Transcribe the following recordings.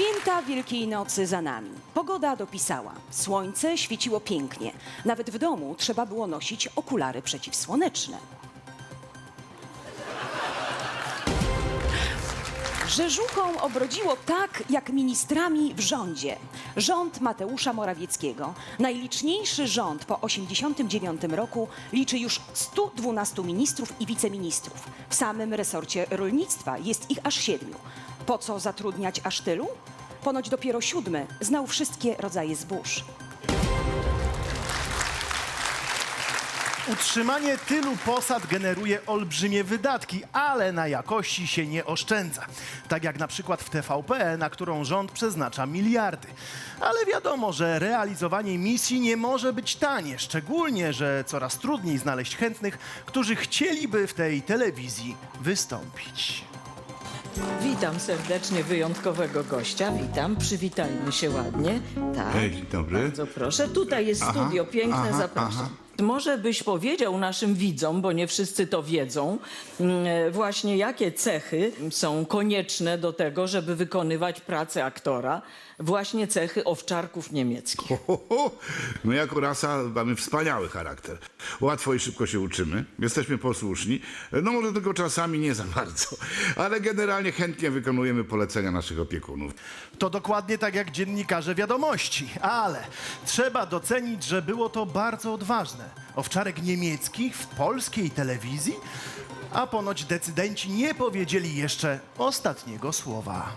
Święta Wielkiej Nocy za nami. Pogoda dopisała. Słońce świeciło pięknie. Nawet w domu trzeba było nosić okulary przeciwsłoneczne. Rzeżuchą obrodziło tak, jak ministrami w rządzie. Rząd Mateusza Morawieckiego, najliczniejszy rząd po 1989 roku, liczy już 112 ministrów i wiceministrów. W samym resorcie rolnictwa jest ich aż siedmiu. Po co zatrudniać aż tylu? Ponoć dopiero siódmy znał wszystkie rodzaje zbóż. Utrzymanie tylu posad generuje olbrzymie wydatki, ale na jakości się nie oszczędza. Tak jak na przykład w TVP, na którą rząd przeznacza miliardy. Ale wiadomo, że realizowanie misji nie może być tanie, szczególnie, że coraz trudniej znaleźć chętnych, którzy chcieliby w tej telewizji wystąpić. Witam serdecznie wyjątkowego gościa. Witam, przywitajmy się ładnie. Tak. Hej, dzień dobry. Bardzo proszę. Tutaj jest studio piękne, aha, zapraszam. aha. Może byś powiedział naszym widzom, bo nie wszyscy to wiedzą, mm, właśnie jakie cechy są konieczne do tego, żeby wykonywać pracę aktora, właśnie cechy owczarków niemieckich. Ho, ho, ho. My jako rasa mamy wspaniały charakter. Łatwo i szybko się uczymy. Jesteśmy posłuszni. No może tylko czasami nie za bardzo. Ale generalnie chętnie wykonujemy polecenia naszych opiekunów. To dokładnie tak jak dziennikarze wiadomości, ale trzeba docenić, że było to bardzo odważne. Owczarek niemieckich w polskiej telewizji, a ponoć decydenci nie powiedzieli jeszcze ostatniego słowa.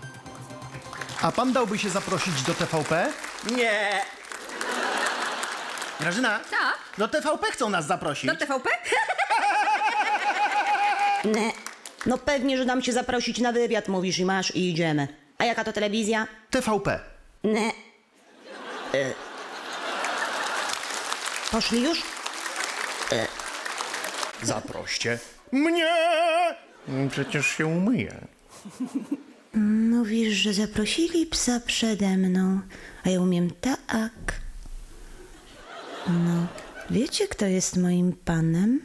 A pan dałby się zaprosić do TVP? Nie. Grażyna? Tak? Do TVP chcą nas zaprosić. Do TVP? Nie. No pewnie, że dam cię zaprosić na wywiad, mówisz i masz i idziemy. A jaka to telewizja? TVP. Nie. E. Poszli już? Zaproście. Mnie! Przecież się umyję. Mówisz, że zaprosili psa przede mną, a ja umiem tak. No, wiecie, kto jest moim panem?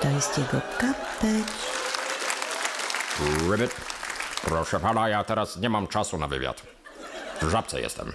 To jest jego kapeć. Ribbit. Proszę pana, ja teraz nie mam czasu na wywiad. W żabce jestem.